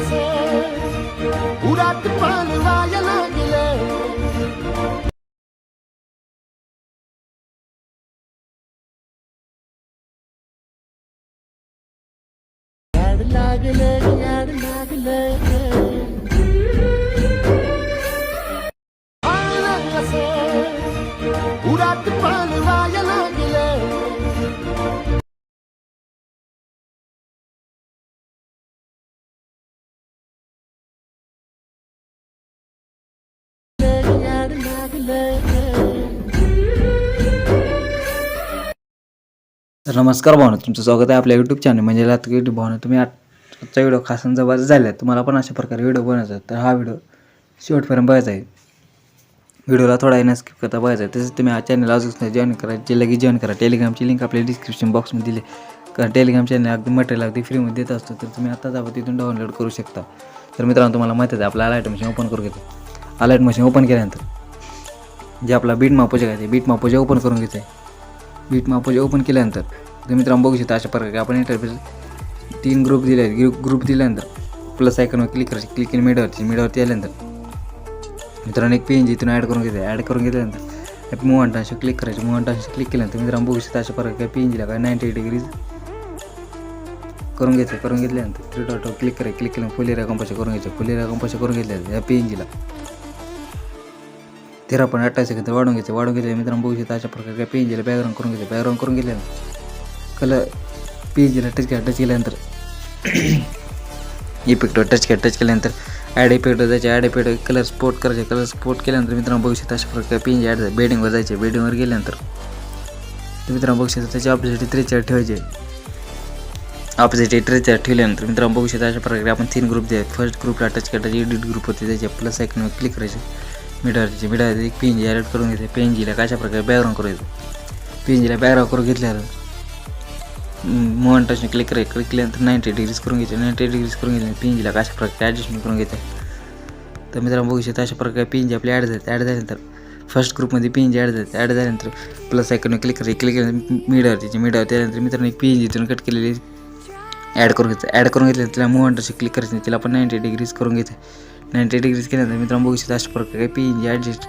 कसं उरात पाणी वाया लागले याड लागले याड लागले तर नमस्कार भावना तुमचं स्वागत आहे आपल्या यूट्यूब चॅनल म्हणजे लात यूट्यूब भावना तुम्ही आजचा व्हिडिओ खासन आणि झाला तुम्हाला पण अशा प्रकारे व्हिडिओ बनवायचा तर हा व्हिडिओ शेवटपर्यंत बघायचा आहे. व्हिडिओला थोडा येणं स्किप करता बघायचा आहे. तसंच तुम्ही हा चॅनल अजून जॉईन करा जे लगेच जॉईन करा. टेलिग्रामची लिंक आपल्या डिस्क्रिप्शन बॉक्समध्ये दिली कारण टेलिग्राम चॅनल अगदी मटेरियल अगदी फ्रीमध्ये देत असतो तर तुम्ही आत्ताच आपण तिथून डाउनलोड करू शकता. तर मित्रांनो तुम्हाला माहिती आहे आपला अलाईट मशीन ओपन करू घेतो. अलाईट मशीन ओपन केल्यानंतर जे आपला बीट मापोजे आहे ते बीट मापोजे ओपन करून घ्यायचं आहे बीट मापोजे ओपन केल्यानंतर. तुम्ही मित्रांनो बघू शकता अशा प्रकारे आपण इंटरफेस तीन ग्रुप दिले आहेत. ग्रुप ग्रुप दिल्यानंतर प्लस आयकॉनवर क्लिक करायचे. क्लिक केली मीडियावरती मीडियावरती आल्यानंतर मित्रांनो एक पेन इथून ॲड करून घेते ॲड करून घेतल्यानंतर मूव अंटांशी क्लिक करायचे. मूव अंटांशी क्लिक केल्यानंतर मित्रांनो बघू शकता अशा प्रकारे पेन दिला काय नाईन्टी डिग्रीज करून घ्यायचं करून घेतल्यानंतर थ्री डॉटवर क्लिक करायचं. क्लिक केलं फुल एरिया कंपाशी करून घ्यायचं. फुल एरिया कंपाशी करून घेतल्या या पेनजीला तेरा पण अठ्ठावीस सेकंद वाढून घ्यायचं वाढून घेतलं मित्रांनो बघू शकता अशा प्रकारे पेनजीला बॅकग्राऊंड करून घ्यायचं बॅकग्राऊंड करून घेतल्यानंतर कलर पेजला टच केला. टच केल्यानंतर इफेक्टवर टच केला. टच केल्यानंतर ॲड इफेक्टवर जायचे. ॲड इफेक्ट कलर स्पोर्ट करायचे. कलर स्पोर्ट केल्यानंतर मित्रांनो बघू शकता अशा प्रकारे पेंज ॲड बेडिंगवर जायचे. बेडिंगवर गेल्यानंतर मित्रांनो बघू शकता त्याच्या ऑपोजिट त्रेचार ठेवायचे. ऑपोजिट त्रेचार ठेवल्यानंतर मित्रांनो बघू शकता अशा प्रकारे आपण तीन ग्रुप द्या फर्स्ट ग्रुपला टच करायचे एडिट ग्रुप होते त्याचे प्लस आयकॉनवर क्लिक करायचे. मिडारचे मिडायचे एक जी ॲड करून घ्यायचे पेंजीला कशा प्रकारे बॅकग्राऊंड करायचं पेंजीला बॅकग्राऊंड करून घेतल्यावर मोहन टचने क्लिक करे क्लिक केल्यानंतर नाईन्टी डिग्रीज करून घ्यायचे नाईन्टी डिग्रीज करून घेतले जीला कशा प्रकारे ॲडजस्टमेंट करून घेते? तर मित्रांनो बघू शकता अशा प्रकारे पी एन जी आपली ॲड झाली. ॲड झाल्यानंतर फर्स्ट ग्रुपमध्ये पी एन जी ॲड झाली. ॲड झाल्यानंतर प्लस आयकॉन क्लिक करे क्लिक केल्यानंतर मीडियावर त्याची त्यानंतर मित्रांनो एक एन जीतून कट केलेली ॲड करून घेते. ॲड करून घेतलं तिला मोहन टचने क्लिक करायचं तिला आपण नाईन्टी डिग्रीज करून घेते. नाईन्टी डिग्रीज केल्यानंतर मित्रांनो बघू शकता अशा प्रकारे जी ॲडजस्ट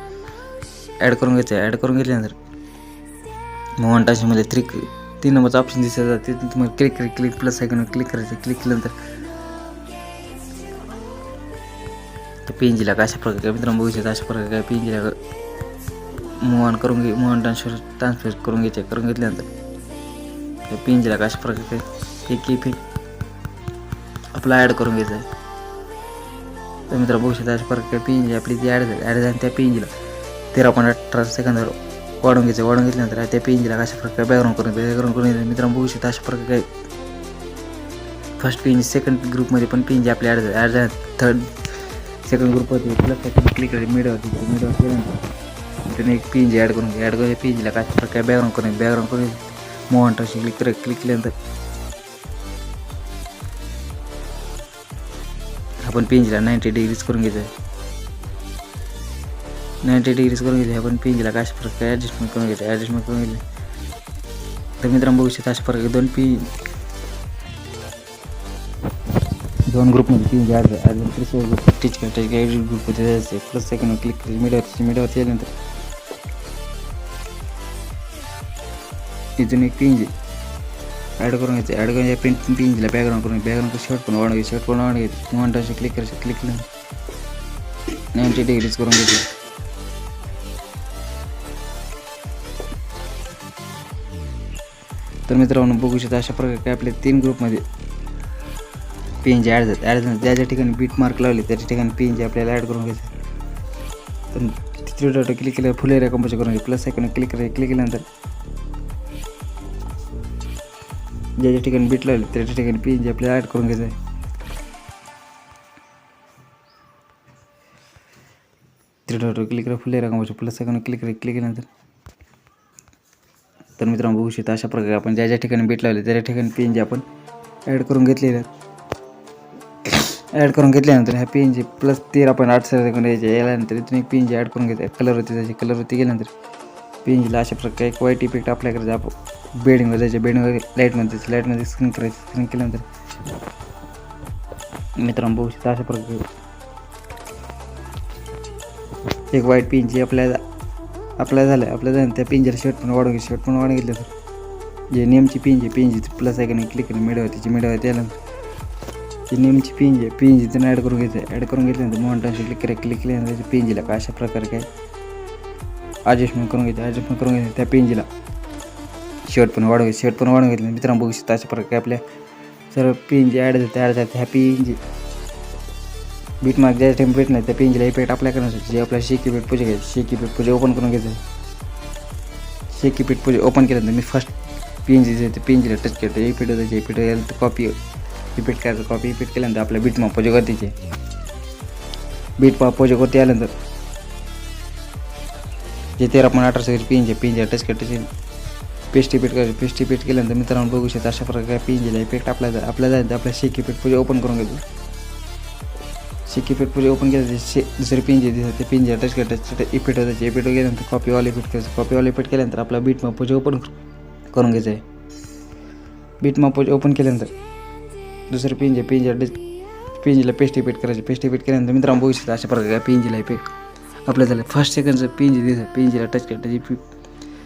ॲड करून घ्यायचं ॲड करून घेतल्यानंतर मोहन टचमध्ये थ्री तीन नंबरचं ऑप्शन दिसत जाते. ते तुम्हाला click click click plus icon click करायचं. क्लिक केल्यानंतर पी एन जीला कशा प्रकारे मित्रांनो बघू शकता अशा प्रकारे पेंजीला मूव ऑन करून घे मूव ऑन ट्रान्सफर ट्रान्सफर करून घ्यायचे करून घेतल्यानंतर त्या पेंजीला कशा प्रकारे एक इफेक्ट आपला ॲड करून घ्यायचं आहे तर मित्र बघू शकता अशा प्रकारे पेंजी आपली ती ॲड झाली ॲड झाली त्या पेंजीला तेरा पॉईंट अठरा सेकंदावर वाढून घ्यायचं. वाढून घेतल्यानंतर त्या पेंजला अशा प्रकारे बॅकग्राऊंड करून बॅकग्राऊंड करून घ्यायचं मित्रांनो बघू शकता अशा प्रकारे फर्स्ट पेंज सेकंड ग्रुपमध्ये पण पेंजी आपली ॲड झाली. ॲड झाली थर्ड सेकंड ग्रुपवरती प्लस क्लिक करायचं मिडवरती मिडवर केल्यानंतर त्याने एक पेंज ॲड करून ॲड करून पेंजला काय प्रकारे बॅकग्राऊंड करून बॅकग्राऊंड करून मोहन टच क्लिक कर. क्लिक केल्यानंतर आपण पेंजला नाईन्टी डिग्रीज करून घ्यायचं आहे नाईन्टी डिग्रीज करून घेतले आपण पिंजीला अशा प्रकारे ॲडजस्टमेंट करून घेतले ॲडजस्टमेंट करून घेतले तर मित्रांनो बघू शकता अशा प्रकारे दोन पी दोन ग्रुपमध्ये पिंज ॲड टीच टच गाईड ग्रुप होते प्लस सेकंड क्लिक केली मीडियावरती मीडियावरती आल्यानंतर इथून एक पिंज ॲड करून घ्यायचं. ॲड करून पेंट दिला. बॅकग्राऊंड करून बॅकग्राऊंड शर्ट पण वाढून घ्यायचं. शर्ट पण वाढून घ्यायचं. वन टच क्लिक करायचं. क्लिक केलं नाईन्टी डिग्रीज करून घ्यायचं. तर मित्रांनो बघू शकता अशा प्रकारे आपल्या तीन ग्रुपमध्ये पेन जे ॲड जात ॲड ज्या ज्या ठिकाणी बीट मार्क लावले त्या ठिकाणी पेन जे आपल्याला ॲड करून घ्यायचं. तर तिथे डॉट क्लिक केलं फुल एरिया कंपोज करून घ्या प्लस आयकॉन क्लिक करायचं क्लिक केल्यानंतर ज्या ज्या ठिकाणी बीट लागले त्या ठिकाणी पेन जे आपल्याला ॲड करून घ्यायचं आहे. थ्री डॉट क्लिक करा full area plus second click करा क्लिक केल्यानंतर. तर मित्रांनो बघू शकता अशा प्रकारे आपण ज्या ज्या ठिकाणी बीट लावले त्या ठिकाणी पेन जे आपण ॲड करून घेतलेले आहेत. ॲड करून घेतल्यानंतर ह्या पेनचे प्लस तेरा पॉईंट आठ सेकंड यायचे याल्यानंतर इथून एक पी एन जी ॲड करून घेते कलर होती त्याचे कलर होती गेल्यानंतर. पेंजला अशा प्रकारे एक वाईट इफेक्ट आपल्याकडे करायचा बेडिंगवर जायचं बेडिंगवर लाईटमध्ये लाईटमध्ये स्क्रीन करायचं स्क्रीन केल्यानंतर मित्रांनो बघू शकता अशा प्रकारे एक वाईट पिंजी आपल्या आपल्या झालं आपल्या झालं त्या पिंजर शर्ट पण वाढून घेतलं शर्ट पण वाढून घेतलं तर जे नेमची पिंजी पिंजी प्लस आहे का नाही क्लिक करून मिळवा त्याची मिळवा त्याला ती नेमची पिंजी आहे पिंजी त्यांना ॲड करून घ्यायचं ॲड करून घेतल्यानंतर मॉनिटरशी क्लिक करा क्लिक केल्यानंतर त्याच्या पिंजीला अशा प्रकारे काय ॲडजस्टमेंट करून घ्यायचं ॲडजस्टमेंट करून घ्यायचं त्या पेंजीला. शर्ट पण वाढवून शर्ट पण वाढवून घेतलं. मित्रांनो बघू शकता अशा प्रकारे आपल्या सर्व पेंजी ॲड जाते ॲड जाते ह्या पेंजी बीट मार्क ज्या टाइम भेट नाही त्या पेंजीला इफेक्ट अप्लाय करण्यासाठी जे आपल्याला शेकी पीठ पूजा घ्यायची शेकी पीठ पूजा ओपन करून घ्यायचं. शेकी पीठ पूजा ओपन केल्यानंतर मी फर्स्ट पेंजी जे ते पेंजीला टच तर इफेक्ट होतं इफेक्ट केलं तर कॉपी इफेक्ट करायचं कॉपी इफेक्ट केल्यानंतर आपल्या बीट माप पूजा करते बीट माप पूजा करते आल्यानंतर जे तेरा पण अठरा सगळी पिंजे पिंजे टच करते पेस्टी पीठ करायची पेस्टी पीठ केल्यानंतर मित्रांनो बघू शकता अशा प्रकारे पिंजेला इफेक्ट आपल्या आपल्या जायचं आपल्या शेकी पीठ पुढे ओपन करून घेतो. शेकी पीठ पुढे ओपन केलं शे दुसरी पिंजे दिसत ते पिंजे टच करतात इफेक्ट होतं इफेक्ट केल्यानंतर कॉपी ऑल इफेक्ट करायचं कॉपी ऑल इफेक्ट केल्यानंतर आपला बीट मग पुढे ओपन करून घ्यायचं आहे. बीट मग ओपन केल्यानंतर दुसरं पिंजे पिंजे टच पिंजीला पेस्ट इफेक्ट करायची पेस्ट इफेक्ट केल्यानंतर मित्रांनो बघू शकता अशा प्रकारे पिंजीला इफेक्ट आपल्या झालं. फर्स्ट सेकंडचं पिंजी दिसत पिंजीला टच करतात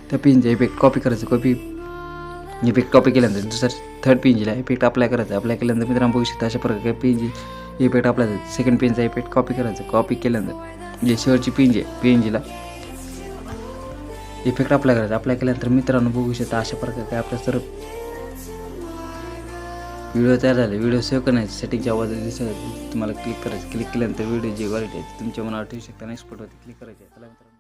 त्या पिंजे इफेक्ट कॉपी करायचं कॉपी इफेक्ट कॉपी केल्यानंतर दुसरं थर्ड पेनजीला इफेक्ट अप्लाय करायचा. अप्लाय केल्यानंतर मित्रांनो बघू शकता अशा प्रकारे पिंजी इफेक्ट अप्लाय सेकंड पिनचा इफेक्ट कॉपी करायचा. कॉपी केल्यानंतर जे शेवटची पिंजी आहे पिंजीला इफेक्ट अप्लाय करायचा. अप्लाय केल्यानंतर मित्रांनो बघू शकता अशा प्रकारे आपल्या सर्व व्हिडिओ तयार झाले व्हिडिओ सेव्ह करण्याचे सेटिंगच्या आवाज दिसत तुम्हाला क्लिक करायचं क्लिक केल्यानंतर व्हिडिओ जी क्वालिटी आहे तुमच्या मनावर ठेवू शकता नेक्स्ट फोटोवरती क्लिक करायचे आहे.